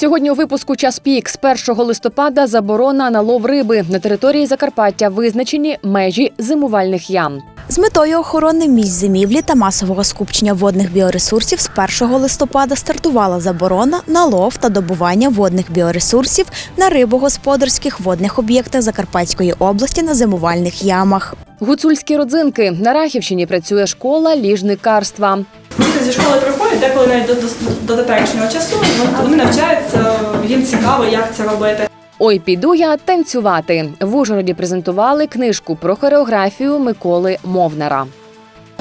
Сьогодні у випуску час пік з 1 листопада заборона на лов риби на території Закарпаття визначені межі зимувальних ям. З метою охорони місць зимівлі та масового скупчення водних біоресурсів з 1 листопада стартувала заборона на лов та добування водних біоресурсів на рибогосподарських водних об'єктах Закарпатської області на зимувальних ямах. Гуцульські родзинки на Рахівщині працює школа ліжникарства. Діти зі школи приходять, деколи навіть до, до, до теперішнього часу. Вони- Вони навчаються, їм цікаво, як це робити. Ой, піду я танцювати. В Ужгороді презентували книжку про хореографію Миколи Мовнара.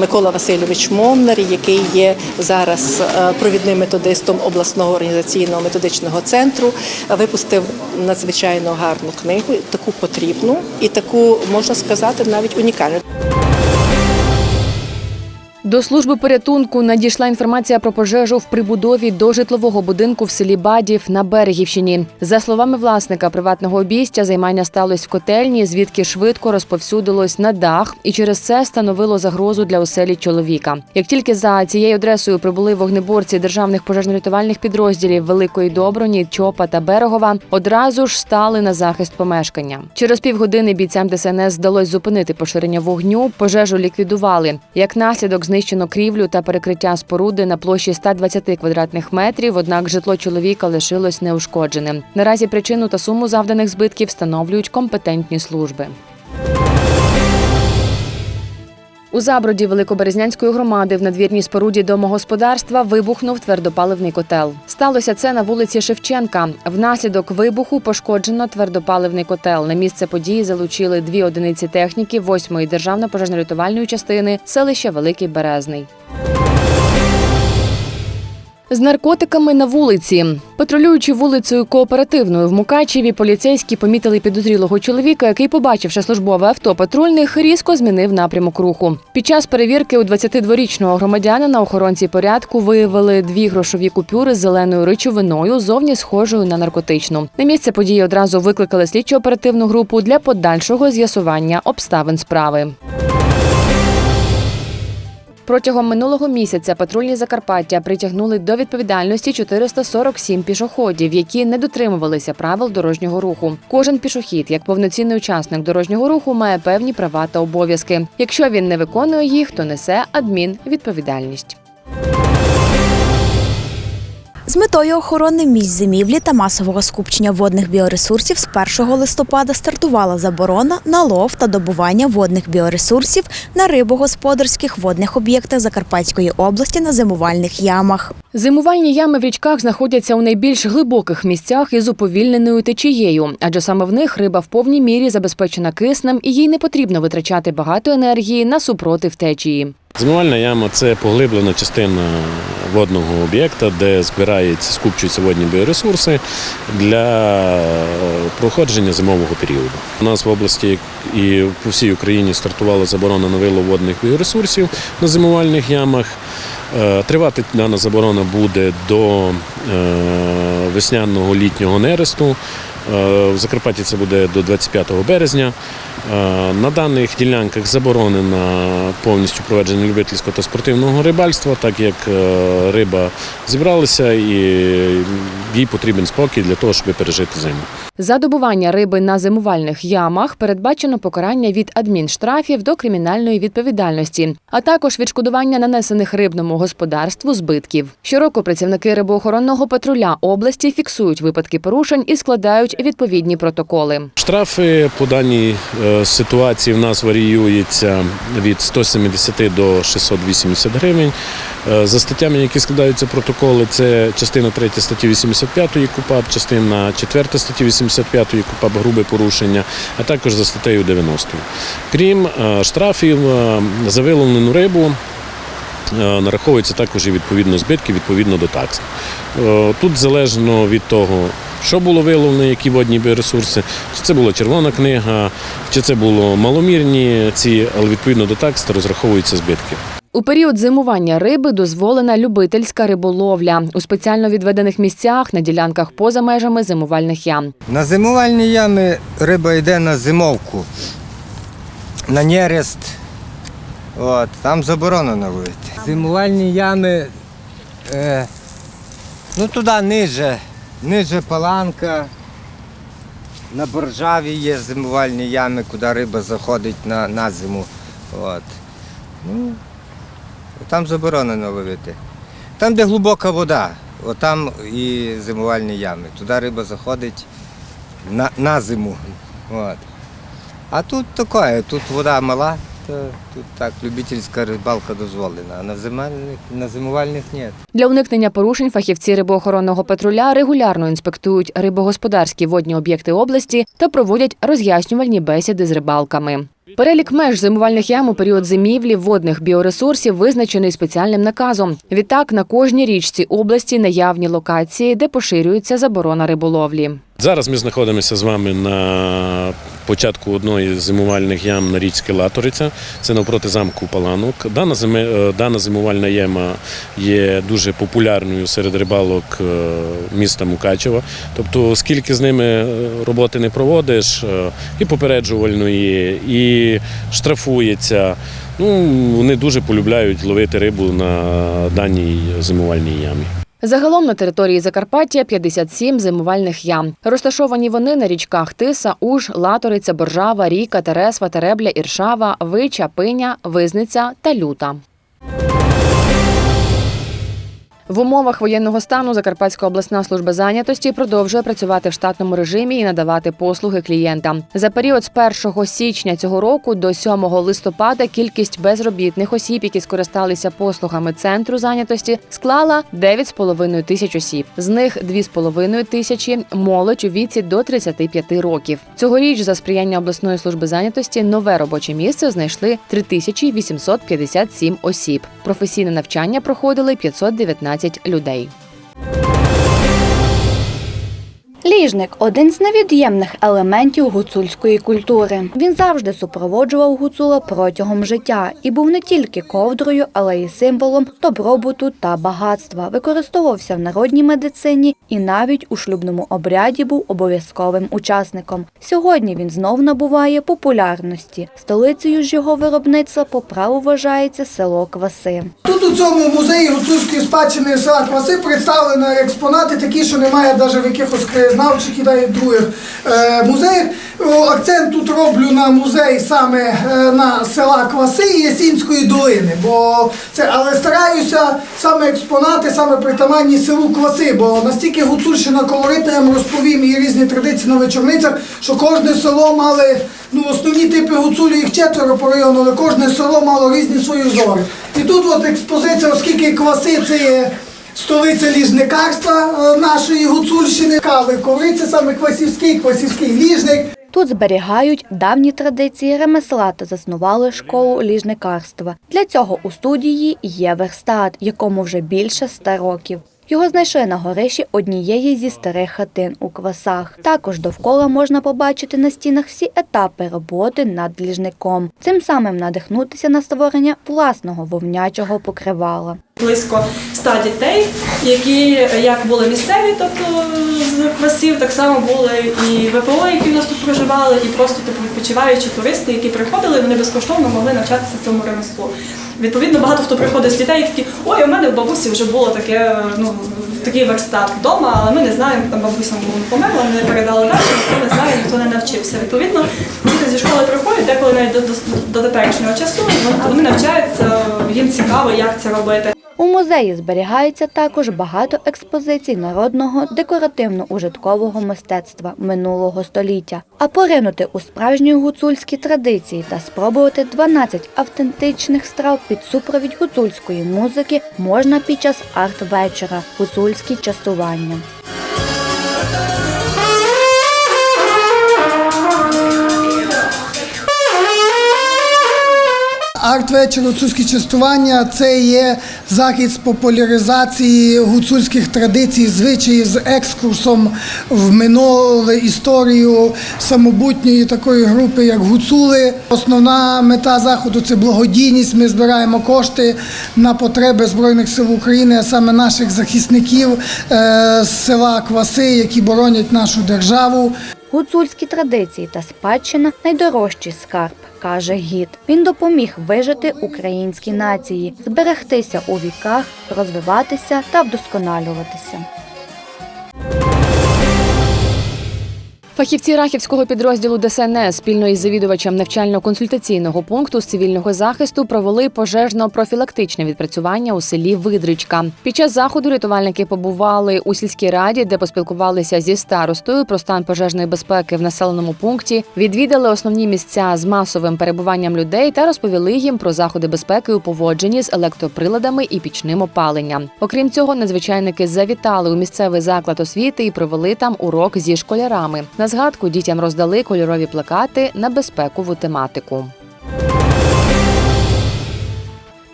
Микола Васильович Момнар, який є зараз е, провідним методистом обласного організаційного методичного центру, випустив надзвичайно гарну книгу, таку потрібну і таку можна сказати навіть унікальну. До служби порятунку надійшла інформація про пожежу в прибудові до житлового будинку в селі Бадів на Берегівщині. За словами власника приватного обійстя, займання сталося в котельні, звідки швидко розповсюдилось на дах, і через це становило загрозу для оселі чоловіка. Як тільки за цією адресою прибули вогнеборці державних пожежно-рятувальних підрозділів Великої Доброні, Чопа та Берегова, одразу ж стали на захист помешкання. Через півгодини бійцям ДСНС вдалося зупинити поширення вогню. Пожежу ліквідували. Як наслідок знищено крівлю та перекриття споруди на площі 120 квадратних метрів. Однак житло чоловіка лишилось неушкодженим. Наразі причину та суму завданих збитків встановлюють компетентні служби. У заброді Великоберезнянської громади в надвірній споруді домогосподарства вибухнув твердопаливний котел. Сталося це на вулиці Шевченка. Внаслідок вибуху пошкоджено твердопаливний котел. На місце події залучили дві одиниці техніки 8-ї державно-пожежно-рятувальної частини селища Великий Березний. З наркотиками на вулиці. Патрулюючи вулицею кооперативною в Мукачеві, поліцейські помітили підозрілого чоловіка, який, побачивши службове авто патрульних, різко змінив напрямок руху. Під час перевірки у 22-річного громадянина охоронці порядку виявили дві грошові купюри з зеленою речовиною, зовні схожою на наркотичну. На місце події одразу викликали слідчо-оперативну групу для подальшого з'ясування обставин справи. Протягом минулого місяця патрульні Закарпаття притягнули до відповідальності 447 пішоходів, які не дотримувалися правил дорожнього руху. Кожен пішохід, як повноцінний учасник дорожнього руху, має певні права та обов'язки. Якщо він не виконує їх, то несе адмінвідповідальність. З метою охорони місць зимівлі та масового скупчення водних біоресурсів з 1 листопада стартувала заборона на лов та добування водних біоресурсів на рибогосподарських водних об'єктах Закарпатської області на зимувальних ямах. Зимувальні ями в річках знаходяться у найбільш глибоких місцях із уповільненою течією, адже саме в них риба в повній мірі забезпечена киснем і їй не потрібно витрачати багато енергії на супротив течії. Змивальна яма це поглиблена частина водного об'єкта, де збираються, скупчуються водні біоресурси для е, проходження зимового періоду. У нас в області і по всій Україні стартувала заборона на вилов водних біоресурсів на зимувальних ямах. Е, Тривати дана заборона буде до е, весняного літнього нересту. Е, В Закарпатті це буде до 25 березня. Е, На даних ділянках заборонено повністю проведення любительського та спортивного рибальства, так як е, риба зібралася і їй потрібен спокій для того, щоб пережити зиму. За добування риби на зимувальних ямах передбачено покарання від адмінштрафів до кримінальної відповідальності, а також відшкодування нанесених рибному господарству збитків. Щороку працівники рибоохоронного патруля області фіксують випадки порушень і складають відповідні протоколи. Штрафи по даній е, ситуації в нас варіюються від 170 до 680 гривень. Е, За статтями, які складаються протоколи, це частина 3 статті 85 КУПАП, частина 4 статті 85 КУПАП грубе порушення, а також за статтею 90. Крім е, штрафів е, за виловлену рибу. е, Нараховуються також і відповідно збитки відповідно до такс. Тут залежно від того, що було виловлено, які водні біоресурси, чи це була червона книга, чи це було маломірні ці, але відповідно до такс розраховуються збитки. У період зимування риби дозволена любительська риболовля у спеціально відведених місцях на ділянках поза межами зимувальних ям. На зимувальні ями риба йде на зимовку, на нерест. От, там заборонено ловити. Зимувальні ями, е, ну туди ниже, Ниже паланка. На боржаві є зимувальні ями, куди риба заходить на, на зиму. От. Ну, там заборонено ловити. Там, де глибока вода, отам і зимувальні ями. Туди риба заходить на, на зиму. От. А тут таке, тут вода мала, то тут так, любительська рибалка дозволена, а на, зимальних, на зимувальних ні. Для уникнення порушень фахівці рибоохоронного патруля регулярно інспектують рибогосподарські водні об'єкти області та проводять роз'яснювальні бесіди з рибалками. Перелік меж зимувальних ям у період зимівлі водних біоресурсів визначений спеціальним наказом. Відтак на кожній річці області наявні локації, де поширюється заборона риболовлі. Зараз ми знаходимося з вами на початку одної з зимувальних ям на річці Латориця. Це навпроти замку Паланок. Дана, е, дана зимувальна яма є дуже популярною серед рибалок е, міста Мукачева. Тобто, скільки з ними е, роботи не проводиш, і попереджувальної, і штрафується. Ну, вони дуже полюбляють ловити рибу на даній зимувальній ямі. Загалом на території Закарпаття 57 зимувальних ям. Розташовані вони на річках Тиса, Уж, Латориця, Боржава, Ріка, Тересва, Теребля, Іршава, Вича, Пиня, Визниця та Люта. В умовах воєнного стану Закарпатська обласна служба зайнятості продовжує працювати в штатному режимі і надавати послуги клієнтам. За період з 1 січня цього року до 7 листопада кількість безробітних осіб, які скористалися послугами центру зайнятості, склала 9,5 тисяч осіб. З них 2,5 тисячі молодь у віці до 35 років. Цьогоріч за сприяння обласної служби зайнятості нове робоче місце знайшли 3857 осіб. Професійне навчання проходили 519 людей. Ліжник один з невід'ємних елементів гуцульської культури. Він завжди супроводжував гуцула протягом життя і був не тільки ковдрою, але й символом добробуту та багатства. Використовувався в народній медицині і навіть у шлюбному обряді був обов'язковим учасником. Сьогодні він знов набуває популярності. Столицею ж його виробництва по праву вважається село Кваси. Тут у цьому музеї гуцульської спадщини села Кваси представлено експонати такі, що немає навіть в якихось краєзнавчих і других е, музеях. Акцент тут роблю на музей саме е, на села Кваси і Ясінської долини. Бо це, але стараюся саме експонати, саме притаманні селу Кваси, бо настільки гуцульщина колоритна, я вам розповім і різні традиції на вечорницях, що кожне село мали ну, основні типи гуцулі, їх четверо по району, але кожне село мало різні свої зори. І тут от експозиція, оскільки кваси це є столиця ліжникарства е, нашої гуцульщини, кави, кориці, саме квасівський, квасівський ліжник. Тут зберігають давні традиції ремесла та заснували школу ліжникарства. Для цього у студії є верстат, якому вже більше ста років. Його знайшли на горищі однієї зі старих хатин у квасах. Також довкола можна побачити на стінах всі етапи роботи над ліжником, цим самим надихнутися на створення власного вовнячого покривала. Близько 100 дітей, які як були місцеві, тобто з квасів, так само були і ВПО, які в нас тут проживали, і просто типу відпочиваючі туристи, які приходили, вони безкоштовно могли навчатися цьому ремеслу. Відповідно, багато хто приходить з дітей і такі, ой, у мене в бабусі вже було таке, ну такий верстат вдома, але ми не знаємо, там бабуся померла, не передали далі, ніхто не знає, ніхто не навчився. Відповідно, діти зі школи приходять, деколи навіть до, до, до теперішнього часу, вони- вони навчаються, їм цікаво, як це робити. У музеї зберігається також багато експозицій народного декоративно-ужиткового мистецтва минулого століття. А поринути у справжні гуцульські традиції та спробувати 12 автентичних страв під супровідь гуцульської музики можна під час арт-вечора гуцульські частування. Арт-вечір гуцульські частування це є захід з популяризації гуцульських традицій, звичаїв з екскурсом в минуле історію самобутньої такої групи, як гуцули. Основна мета заходу це благодійність. Ми збираємо кошти на потреби Збройних сил України, а саме наших захисників е, з села Кваси, які боронять нашу державу. Гуцульські традиції та спадщина найдорожчий скарб, каже гід. Він допоміг вижити українській нації, зберегтися у віках, розвиватися та вдосконалюватися. Фахівці рахівського підрозділу ДСНС спільно із завідувачем навчально-консультаційного пункту з цивільного захисту провели пожежно-профілактичне відпрацювання у селі Видричка. Під час заходу рятувальники побували у сільській раді, де поспілкувалися зі старостою про стан пожежної безпеки в населеному пункті, відвідали основні місця з масовим перебуванням людей та розповіли їм про заходи безпеки у поводженні з електроприладами і пічним опаленням. Окрім цього, надзвичайники завітали у місцевий заклад освіти і провели там урок зі школярами. Згадку дітям роздали кольорові плакати на безпекову тематику.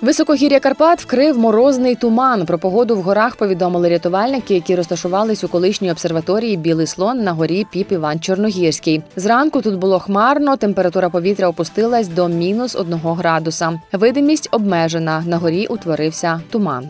Високогір'я Карпат вкрив морозний туман. Про погоду в горах повідомили рятувальники, які розташувались у колишній обсерваторії Білий слон на горі Піп Іван Чорногірський. Зранку тут було хмарно, температура повітря опустилась до мінус одного градуса. Видимість обмежена. На горі утворився туман.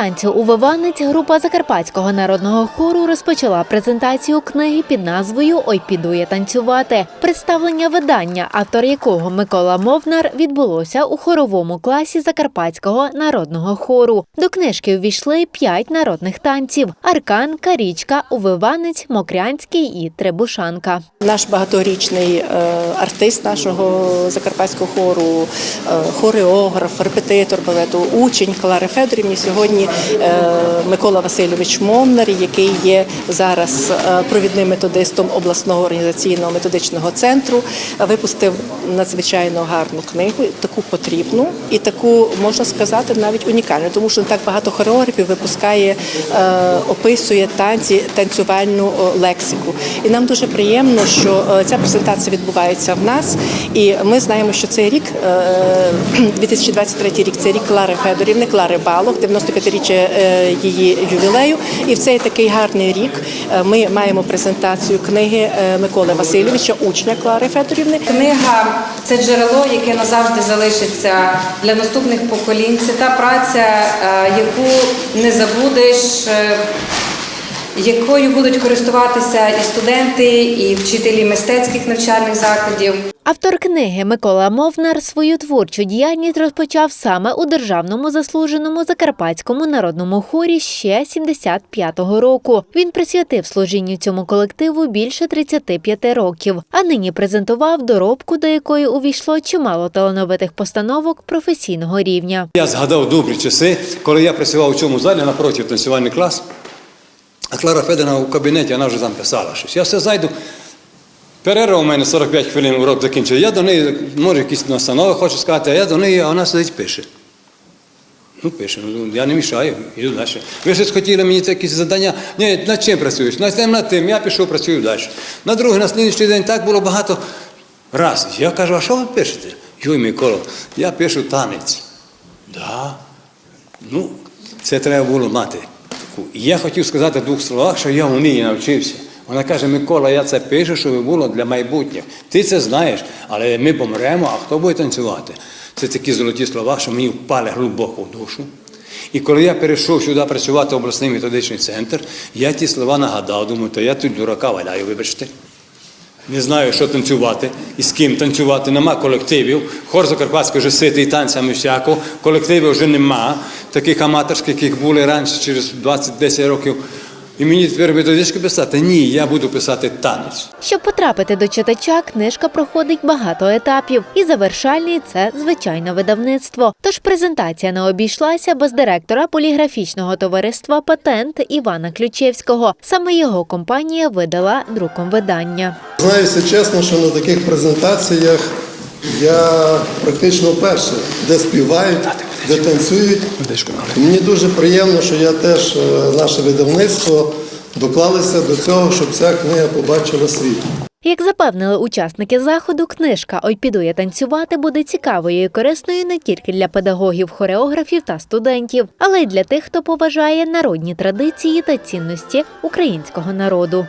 Танцю у Виванець група Закарпатського народного хору розпочала презентацію книги під назвою Ой, піду я танцювати. Представлення видання, автор якого Микола Мовнар, відбулося у хоровому класі Закарпатського народного хору. До книжки увійшли п'ять народних танців: аркан, карічка, увиванець, мокрянський і требушанка. Наш багаторічний е, артист нашого закарпатського хору, е, хореограф, репетитор балету, учень Клари Федорівні сьогодні Микола Васильович Мовнар, який є зараз е, провідним методистом обласного організаційного методичного центру, е, випустив надзвичайно гарну книгу, таку потрібну і таку можна сказати навіть унікальну, тому що так багато хореографів випускає, е, описує танці, танцювальну лексику. І нам дуже приємно, що е, ця презентація відбувається в нас, і ми знаємо, що цей рік, е, 2023 рік, це рік Клари Федорівни, Клари Балох, 95-річчя е, її ювілею. І в цей такий гарний рік е, ми маємо презентацію книги е, Миколи Васильовича, учня Клари Федорівни. Книга це джерело, яке назавжди залишиться для наступних поколінь. Це та праця, яку не забудеш, якою будуть користуватися і студенти, і вчителі мистецьких навчальних закладів. Автор книги Микола Мовнар свою творчу діяльність розпочав саме у державному заслуженому закарпатському народному хорі ще 75-го року. Він присвятив служінню цьому колективу більше 35 років, а нині презентував доробку, до якої увійшло чимало талановитих постановок професійного рівня. Я згадав добрі часи, коли я працював у цьому залі напроти танцювальний клас. А Клара Федорівна у кабінеті, вона вже там писала щось. Я все зайду. Перерва у мене 45 хвилин урок закінчив. Я до неї, може, якісь настанови хочу сказати, а я до неї, а вона сидить пише. Ну, пише, ну, я не мішаю, іду далі. Ви щось хотіли мені це якісь завдання? Ні, над чим працюєш? Над тим, над тим. Я пішов, працюю далі. На другий, на слідчий день так було багато раз. Я кажу, а що ви пишете? Йой, Микола, я пишу танець. Да. Ну, це треба було мати. І я хотів сказати в двох словах, що я у неї навчився. Вона каже, Микола, я це пишу, щоб було для майбутніх. Ти це знаєш, але ми помремо, а хто буде танцювати? Це такі золоті слова, що мені впали глибоко в душу. І коли я перейшов сюди працювати в обласний методичний центр, я ті слова нагадав, думаю, то я тут дурака валяю, вибачте. Не знаю, що танцювати і з ким танцювати. Нема колективів. Хор Закарпатський вже ситий танцями всяко. Колективів вже нема. Таких аматорських, яких були раніше через 20-10 років. І мені тепер методички писати? Ні, я буду писати танець. Щоб потрапити до читача, книжка проходить багато етапів, і завершальний це звичайне видавництво. Тож презентація не обійшлася без директора поліграфічного товариства Патент Івана Ключевського. Саме його компанія видала друком видання. Знаюся чесно, що на таких презентаціях я практично вперше, де співають, де танцюють. Мені дуже приємно, що я теж, е, наше видавництво, доклалися до цього, щоб ця книга побачила світ. Як запевнили учасники заходу, книжка Ой, піду я танцювати буде цікавою і корисною не тільки для педагогів, хореографів та студентів, але й для тих, хто поважає народні традиції та цінності українського народу.